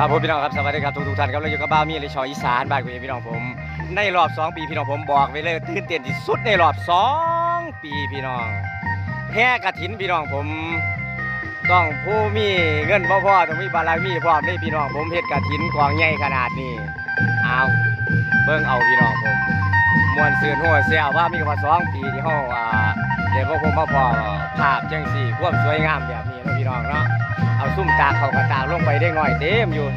ครับผมพี่น้องครับสวัสดีครับทุกทุกท่านครับเราอยู่กับบ้ามีเลยชออีสานบ้านคุณพี่น้องผม ในรอบ 2 ปีพี่น้องผมบอกไว้เลยตื่นเต้นที่สุดในรอบ 2 ปีพี่น้องแห่กระถินพี่น้องผม ต้องผู้มีเงินพ่อพ่อต้องมีบารมีพร้อมได้พี่น้องผมเฮ็ดกระถินกองใหญ่ขนาดนี้เอาเบิ่งเอาพี่น้องผมมวนซื่นหัวเสียวว่ามีกว่าสองปีที่เฮาอ่าเดี๋ยวพวกผมมาพอภาพจังสี่ความสวยงามแบบนี้ พี่น้องเนาะเอาซุ่มตากเขากระตากลงไปได้หน่อยเต็มอยู่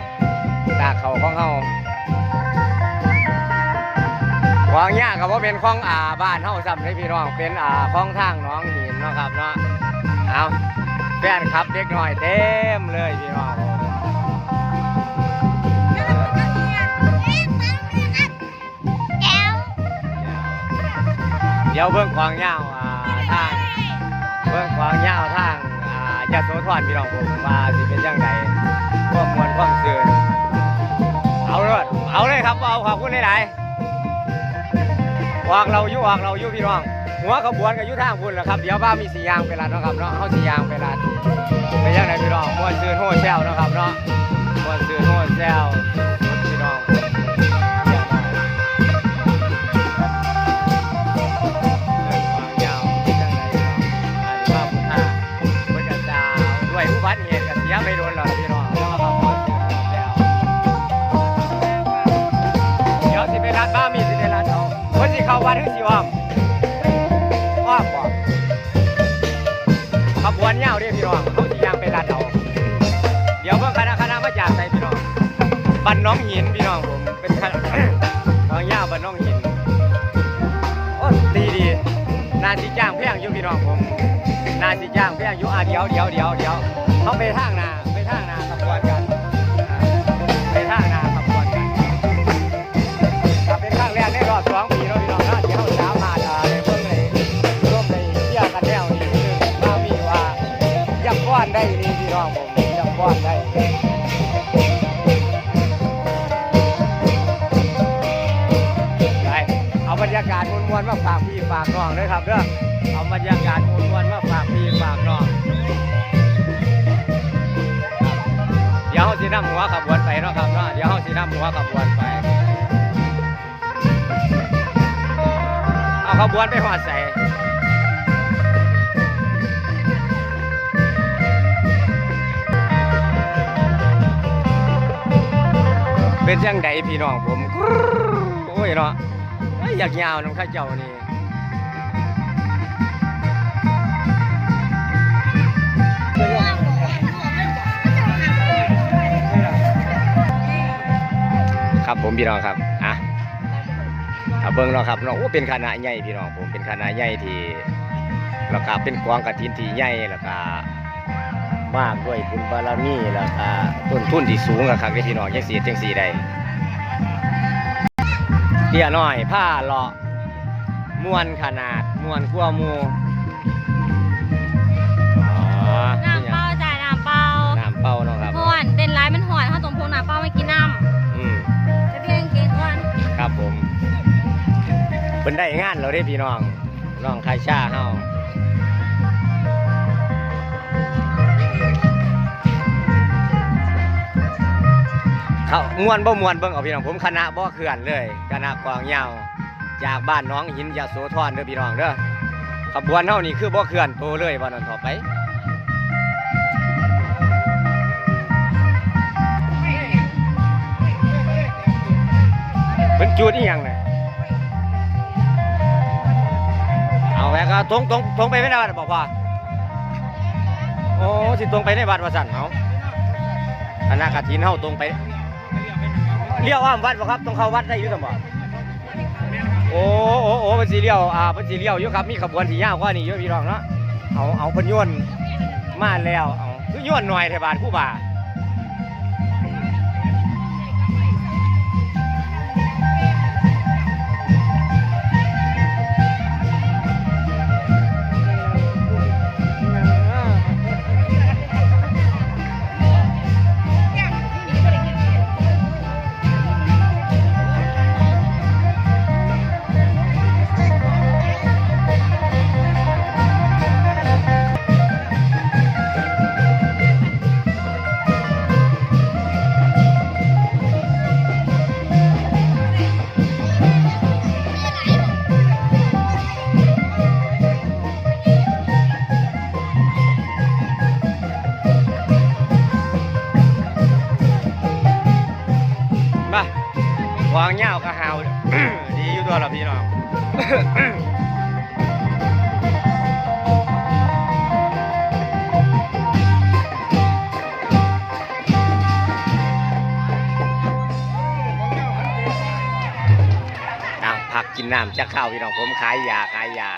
ตากเขาของเฮาวางยากกับว่าเป็นของอ่าบ้านเฮาซ้ำให้พี่น้องเป็นอ่าของทางน้องหินเนาะครับเนาะเอาแฟนครับเด็กหน่อยเต็มเลยพี่น้องเดี๋ยวเบิ่งควางยาวอ่าทางเบิ่งความยาวทาง ยาโสธรพี่น้องผมว่าสิเป็นยังไงความมวลความซื่นเอาเลยเอาเลยครับเอาขอบคุณหลายๆวางเราอยู่วางเราอยู่พี่น้อง หัวขบวนกับยุทางพุ่นแหละครับ เดี๋ยวบ้ามีสียางไปรัดนะครับเนาะเขาสียางไปรัดเป็นยังไงพี่น้องมวนซื่นโฮแซวนะครับเนาะมวนซื่นโฮแซว เดี๋ยวเดี๋ยวเดี๋ยวเดี๋ยวเขาไปทางนาไปทางนาขบวนกันไปทางนาขบวนกันกับเป็นครั้งแรกในรอบสองปีเนาพี่น้องนะที่เขาสามารถอ่าในเพิ่งในร่วมในเที่ยวกันแนวนี้นึงมามีว่ายักก้อนได้นี่พี่น้องผมยักก้อนได้ได้เอาบรรยากาศมวลๆมาฝากพี่ฝากน้องเลยครับเด้อเอาบรรยากาศมวลๆมาฝากพี่ฝากน้อง ดี๋ยวเขาสินำหัวขบวนไปเนาะครับเนาะเดี๋ยวเขาสินำหัวขบวนไปเอาขบวนไปหอดใส่เป็นยังไงพี่น้องผมโอ้ยเนาะอยากยาวน้ำข้าเจ้านี่ ครับผมพี่น้องครับอะเอาเบิ้งเนาะครับเนาะโอ้เป็นคณะใหญ่พี่น้องผมเป็นคณะใหญ่ที่แล้วก็เป็นกวางกระถินที่ใหญ่แล้วก็มากด้วยบุญบารมีแล้วก็ต้นทุนที่สูงอะครับพี่น้องยังสีจังสีได้เตี้ยน้อยผ้าเลาะมวนขนาดมวนขั้วหมูอ๋อน้ำเปล่าจ่ายน้ำเปล่าน้ำเป้าเนาะครับห่วนเต้นร้ายมันห่วนเขาตรงพงน้ำเปล่าไม่กินน้อื เป็นได้งานเราได้พี่น้องน้องคายชาเฮาเขามวนบ่มวนเบิ่งเอาพี่น้องผมคณะบ่เขื่อนเลยคณะกวางยาวจากบ้านน้องหินยาโสธรเด้อพี่น้องเด้อขบวนเฮานี่คือบ่เขื่อนโตเลยว่านั่นต่อไปเป็นจุดอีหยังเนี่ย แหวก็ตรงตรงตรงไปไม่ได้บอกว่าโอ้สิตรงไปในวัดวสันเอาคณะกฐินเฮาตรงไปเลี้ยวอ้อมวัดบ่ครับตรงเข้าวัดได้อยู่ซั่นบ่โอ้โอ้โอ้เพิ่นสิเลี้ยวอ่าเพิ่นสิเลี้ยวอยู่ครับมีขบวนที่ยาวกว่านี้ยู่พี่น้องเนาะเอาเอาเพิ่นโยนมาแล้วเอาคือโยนหน่อยแถวบ้านคู่บ่า วางเหย้าก็หาวดีอยู่ตัวละพี่น้องนั่งพักกินน้ำจะเข้าพี่น้องผมขายยาขายยา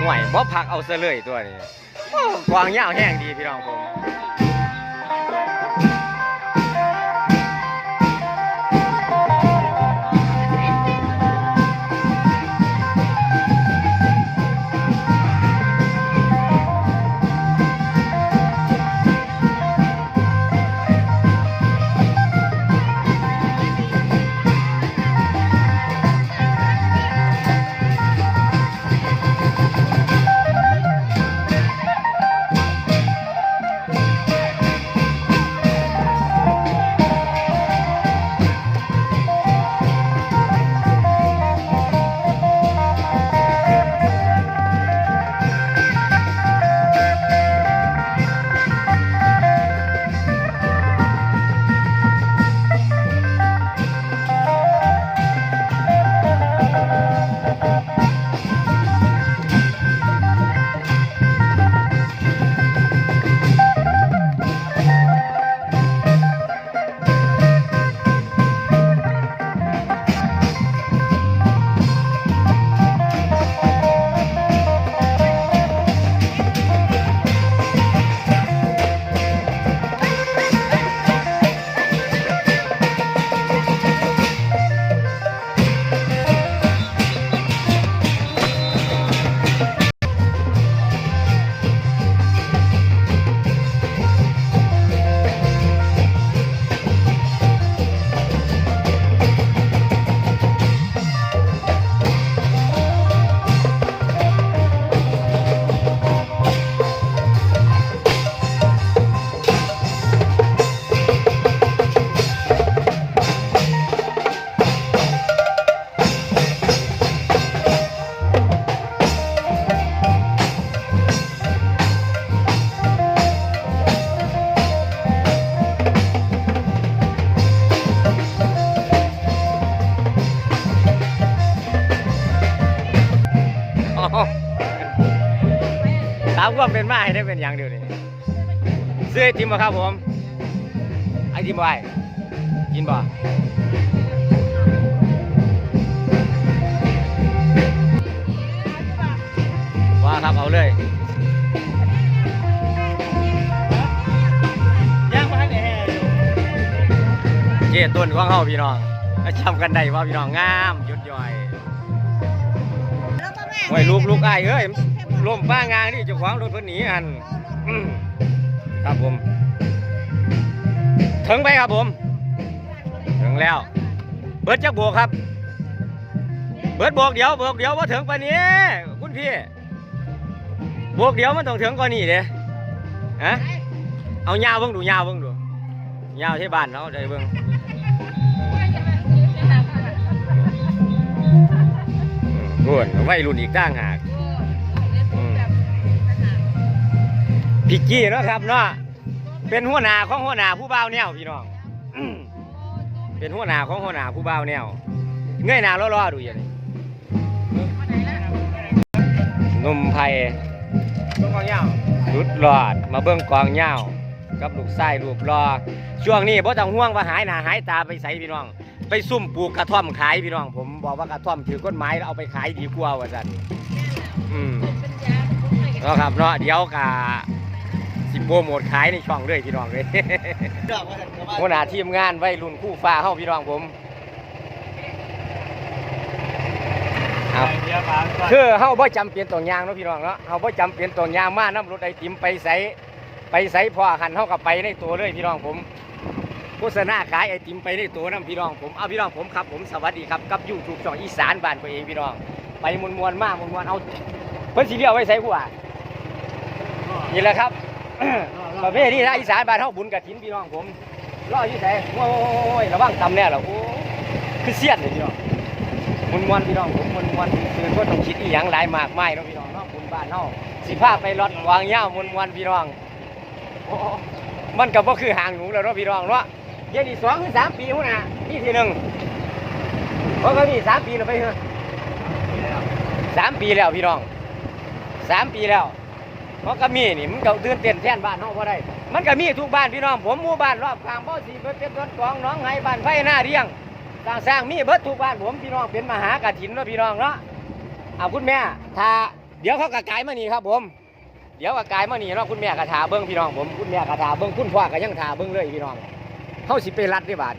ห่วยบ่พักเอาซะเลยตัวนี้กวางยาวแห้งดีพี่น้องผม ความเป็นมาให้ได้เป็นอย่างเดียวนี่ซื้อไอติมมาครับผมไอติมบ่ไอกินบ่ว่าครับเอาเลยย่างมาให้แห่อยู่เจต้นของเฮาพี่น้องจำกันได้ว่าพี่น้องงามยดย่อยไว้ลูกลูกไอ้ายเอ้ย ล่มป้างางนี่เจ้าของรถเพิ่นหนีอันครับผม ถึงไปครับผม ถึงแล้ว เบิดจักโบกครับ เบิดโบกเดียวโบกเดียวว่าถึงปานนี้ คุณพี่โบกเดียวมันต้องถึงกว่านี้เด้ฮะเอายาวเบิ่งดูยาวเบิ่งดูยาวที่บ้านเราได้เบิ่งรุ่นวัยรุ่นอีกต่างหาก พี่กี้เนาะครับเนาะเป็นหัวหน้าของหัวหน้าผู้บ่าวแนวพี่น้องเป็นหัวหน้าของหัวหน้าผู้บ่าวแนวเงยหน้ารอๆดูอย่างนี้นุ่มไผ่ตรงกองยาวรุดรอดมาเบิ่งกองเหย้ากับลูกไส้รูปรอช่วงนี้บ่ต้องห่วงว่าหายหน้าหายตาไปใส่พี่น้อง ไปซุ่มปลูกกระท่อมขายพี่น้อง ผมบอกว่ากระท่อมถือกฎหมายแล้วเอาไปขายดีกว่าว่าซั่นอืมเนาะครับเนาะเดี๋ยวกะ สิโปรโมทขายในช่องเลยพี่น้องเลยดอกมาจากชาวบ้านหัวหน้าทีมงานวัยรุ่นคู่ฟ้าเฮาพี่น้องผมเอาเดี๋ยวปางก่อนคือเฮาบ่จำเป็นต้องยางเนาะพี่น้องเนาะเฮาบ่จำเป็นต้องยางมานํรถไอติมไปใสไปใสพอหันเฮาก็ไปในตัวเลยพี่น้องผมโฆษณาขายไอติมไปในตัวนํพี่น้องผมเอาพี่น้องผมครับผมสวัสดีครับกับ YouTube ช่องอีสานบ้านตัวเองพี่น้องไปมวนๆมากมวนๆเอาเพิ่นสิเลี้ยวไว้ใส่ผู้อะนี่แหละครับ ประเภทนี้นะอีสานบ้านเฮาบุญกฐินพี่น้องผมรออยู่ไสโอ้ยระวังตำแน่ล่ะโอ้คือเสียนเลยพี่น้องมวนมวนพี่น้องผมมวนมวนคือก็ต้องคิดอีหยังหลายมากมายเนาะพี่น้องเนาะบุญบ้านเฮาสิพาไปรถวางยาวมวนมวนพี่น้องมันก็บ่คือหางหนูแล้วเนาะพี่น้องเนาะเดี๋ยวอีกสองหรือสามปีหุ่นน่ะนี่ทีหนึ่งเพราะเขามีสามปีแล้วไปเหรอสามปีแล้วพี่น้องสามปีแล้ว เพราะก็มีนี่มันก็ตื่นเต้นแทนบ้านเฮาบ่ได้ มันก็มีทุกบ้านพี่น้องผมหมู่บ้านรอบข้างบ่สีเป็นเป็นต้นกองน้องไห้บ้านไฟหน้าเรียงต่างสร้างมีเบิดทุกบ้านผมพี่น้องเป็นมหากฐินเนาะพี่น้องเนาะเอาคุณแม่ถ้าเดี๋ยวเขากระกายมานี่ครับผม เดี๋ยวกระกายมานี่เนาะคุณแม่กระถาเบิ้งพี่น้องผมคุณแม่กระถาเบิ้งคุณพ่อก็ยังถาเบิ้งเลยพี่น้องเขาสิไปรัดได้บาท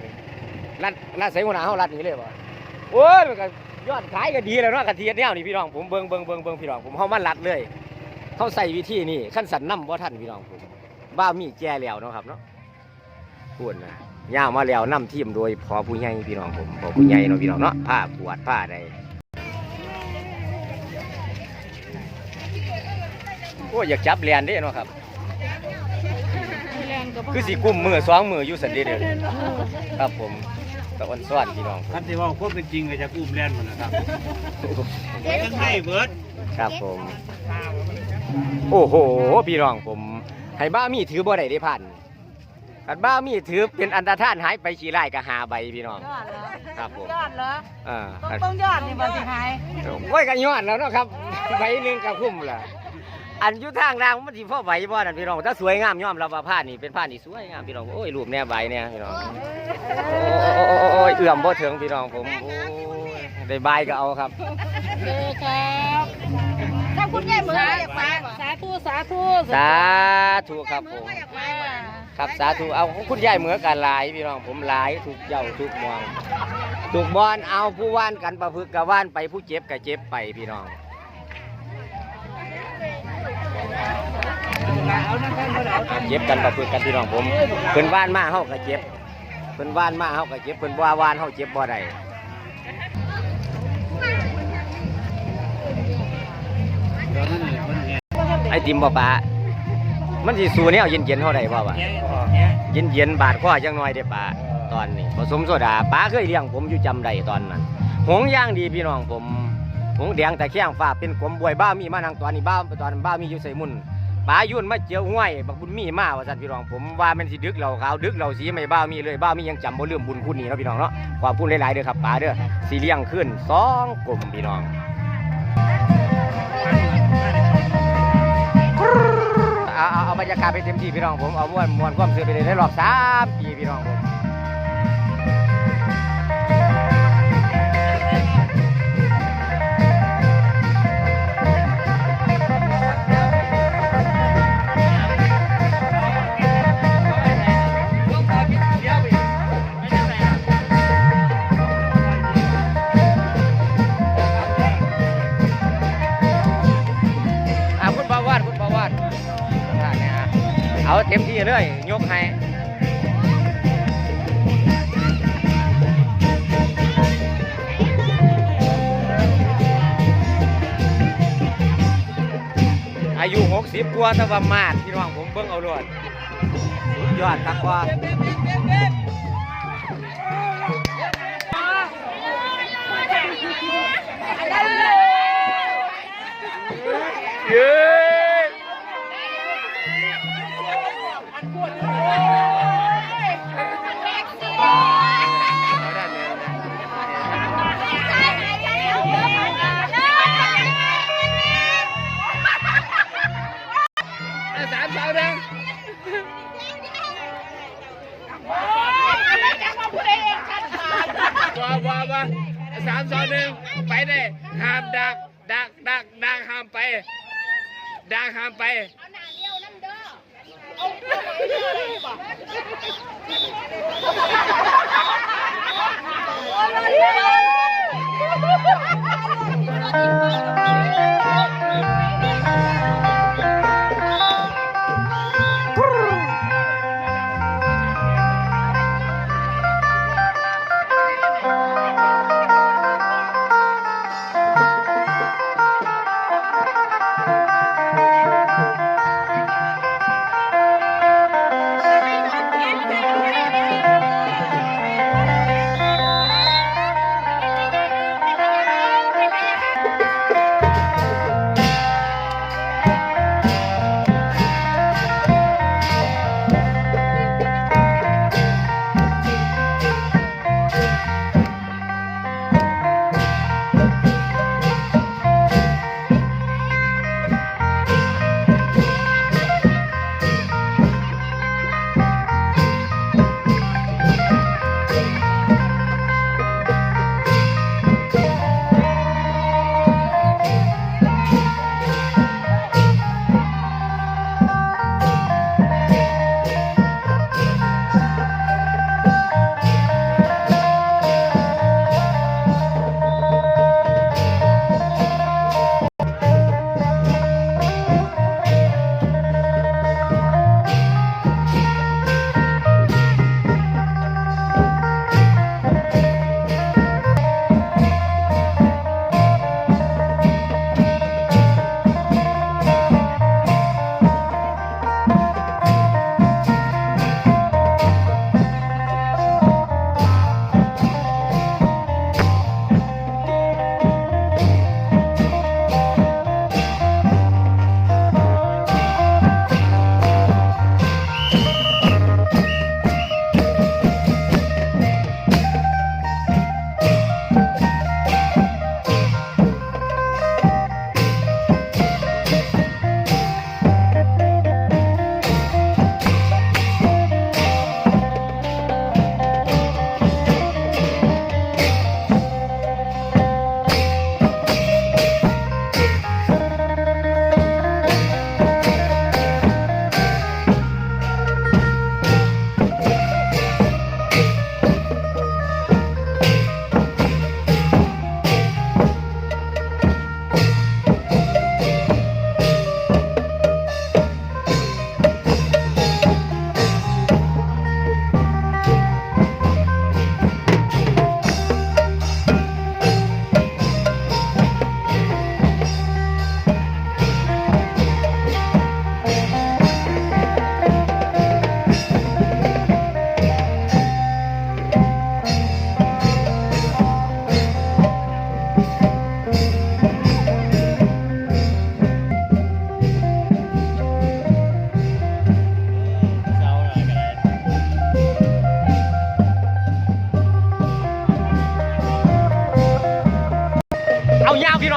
รัดรัดใส่หัวหน้าเขารัดนี่เลยบ่โอ้ยมันก็ยอดขายก็ดีแล้วเนาะกระเทียมเนี่ยนี่พี่น้องผมเบิ้งเบิ้งเบิ้งเบิ้งพี่น้องผมเขามารัดเลย เขาใส่วิธีนี่ขั้นสันน้ำว่าท่านพี่น้องผมบ้ามีแก่แล้วเนาะครับเนาะพูดนะย่างมาแล้วน้ำทีมโดยพอผู้ใหญ่พี่น้องผมพอผู้ใหญ่เนาะพี่น้องเนาะผ้าปวดผ้าใดโอ้ยอยากจับแลนได้เนาะครับ คือสีกุมมือสองมืออยู่สันเดียวเดียวนี้ครับผมตะวันสวัสดีพี่น้องคันที่ว่าคนเป็นจริงก็จะอุ้มแล่นมันนะครับกันให้เบิร์ด ครับผม โอ้โห พี่น้องผม ให้บ้ามีถือบ่ได้ได้พันคันบ้ามีถือเป็นอันตรธานหายไปขี่ไล่ก็หาใบพี่น้อง ยอดเหรอครับผม ยอดเหรออ่าต้องต้องยอดนี่บ่สิหายโอ้ยกันย้อนแล้วเนาะครับใบหนึงก็คุ้มล่ะอันอยู่ทางรางมันสิพ่อใบบ่นั่นพี่น้องถ้าสวยงามยอมรับว่าผ้านี่เป็นผ้านี่สวยงามพี่น้องโอ้ยรูปแน่ใบเนี่ยพี่น้องโอ้ยเอื่อมบ่ถึงพี่น้องผมโอ้ย ได้บายก็เอาครับเออครับถ้าคุณยายเหมือนอยากไปสาธุสาธุสาธุครับผมอยากไปครับสาธุเอาคุณยายเหมือนกันหลายพี่น้องผมหลายถูกเจ้าถูกมองถูกบอนเอาผู้ว่านกันประพฤกกับว่านไปผู้เจ็บกับเจ็บไปพี่น้องเจ็บกันประพฤกกันพี่น้องผมเพิ่นว่านมาเฮาก็เจ็บเพิ่นว่านมาเฮาก็เจ็บเพิ่นบ่ว่านเฮาเจ็บบ่ได้ ไอติมบ่ปะมันสิสู้แนวเย็นๆเฮาได้บ่วะเย็นเย็นบาดคอจังน้อยได้อป่าตอนนี้ผสมโซดาป้าเคยเลี้ยงผมอยู่จำได้ตอนนั้นหงย่างดีพี่น้องผมหงแดงแต่แข้งฟ้าเป็นกลมบวยบ้ามีมานังตอนนี้บ้าตอนนั้บ้ามีอยู่ใส่มุนป้ายุ่นมาเจียวห้วยบักบุญมีมาว่าสันพี่น้องผมว่ามันสิดึกเราขาวดึกเราสีไม่บ้ามีเลยบ้ามียังจำบ่ลืมบุญคุณนี่เนาะพี่น้องเนาะขอบคุณหลายๆเด้อครับป้าเด้อสีเลี้ยงขึ้นสองกลมพี่น้อง บรรยากาศไปเต็มที่พี่น้องผมเอามวนมวนความเสื่อไปเลยได้รอบสามปีพี่น้องผม ว่าแต่ว่ามาดพี่น้องผมเบิ่งเอารวดสุดยอดครับว่า เ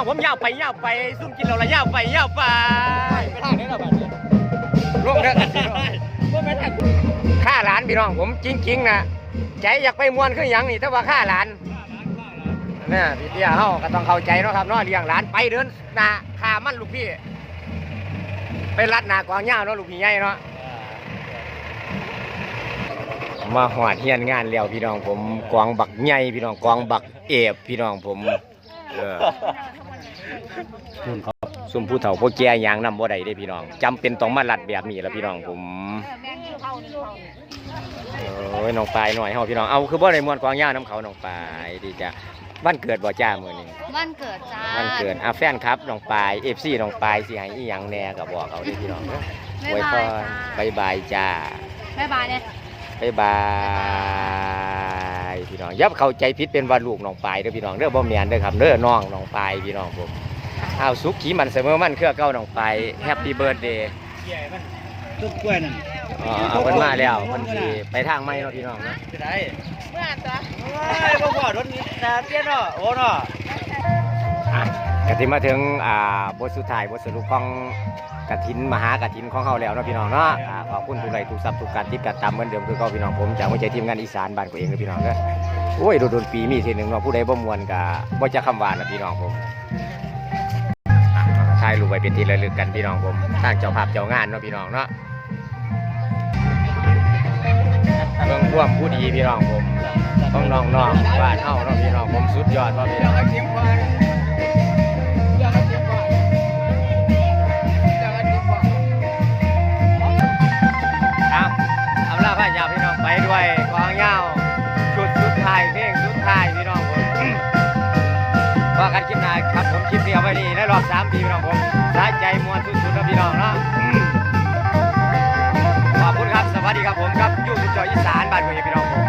ผมยาวไปยาวไปซุ่มกินเราละยาวไปยาวไปไปทางนี้เราบัดนี้ลงเด้อกันพี่น้องบ่แม่นทางค่าหลานพี่น้องผมจริงๆนะใจอยากไปมวนคือหยังนี่แต่ว่าค่าหลานเนี่ยพี่เตี้ยเฮาก็ต้องเข้าใจเนาะครับเนาะเลี้ยงหลานไปเดินหน้าขามันลูกพี่ไปรัดหน้ากวางยาวเนาะลูกพี่ใหญ่เนาะมาหอดเฮียนงานแล้วพี่น้องผมกวางบักใหญ่พี่น้องกวางบักเอฟพี่น้องผมเออ ซุ่มผู้เฒ่าผู้แก่ยางนำบ่ได้เด้พี่น้องจำเป็นต้องมารัดแบบนี้แล้วพี่น้องผมแม่งอยู่เข้านี่เข้าโอ้ยน้องปลายหน่อยเฮาพี่น้องเอาคือบ่ได้มวนกวางย่าน้ำเขาน้องปลายดีจ้ะวันเกิดบ่จ้ามื้อนี้วันเกิดจ้าวันเกิดอะแฟนครับน้องปลาย FC น้องปลายสิให้อีหยังแหน่ก็บอกเขาเด้อพี่น้องเด้ออวยพรบายบายจ้าบ๊ายบายเนี่ยบายบาย พี่น้องอย่าเข้าใจผิดเป็นว่าลูกน้องปลายเด้อพี่น้องเด้อบ่แม่นเด้อครับเด้อน้องน้องปลายพี่น้องผมเอาสุขขีมันเสมอมันเครือเก่าน้องปลายแฮปปี้เบิร์ดเดย์ใหญ่มันต้นกล้วยนั่นอ๋อเอาเพิ่นมาแล้วเพิ่นสิไปทางใหม่เนาะพี่น้องเนาะจะได้เมื่อตัวไอ้บ่พอรถนี้นาเตี้ยเนาะโอ้เนาะอะกะทิมาถึงอ่าบทสุดท้ายบทสรุปของ กฐินมหากฐินของเขาแล้วเนาะพี่น้องเนาะอ่าขอบคุณทุกไลค์ทุกซับทุกการติดกัดตามเหมือนเดิมคือเขาพี่น้องผมจากหัวใจทีมงานอีสานบ้านกูเองเลยพี่น้องเด้อโอ้ยโดนๆปีมีทีหนึ่งเนาะผู้ใดบ่มวนกะบ่จะคำหวานนะพี่น้องผมอะถ่ายรูปไว้เป็นที่ระลึกกันพี่น้องผมทางเจ้าภาพเจ้างานเนาะพี่น้องเนาะ เมืองพ่วมผู้ดีพี่น้องผมต้องน้องๆบ้านเฮาเนาะพี่น้องผมสุดยอดว่าพี่น้อง วยกองเงาชุดชุดไทยเพลงชุดไทยพี่น้องผมว่ากันคลิปน้าครับผมคลิปเดียวอาไว้นี่ในรอบสามปีพี่น้องผมสายใจมวนสุดๆนะพี่น้องเนาะขอบคุณครับสวัสดีครับผมครับยูสุจอยอีสานบ้านเมืองพี่น้องผม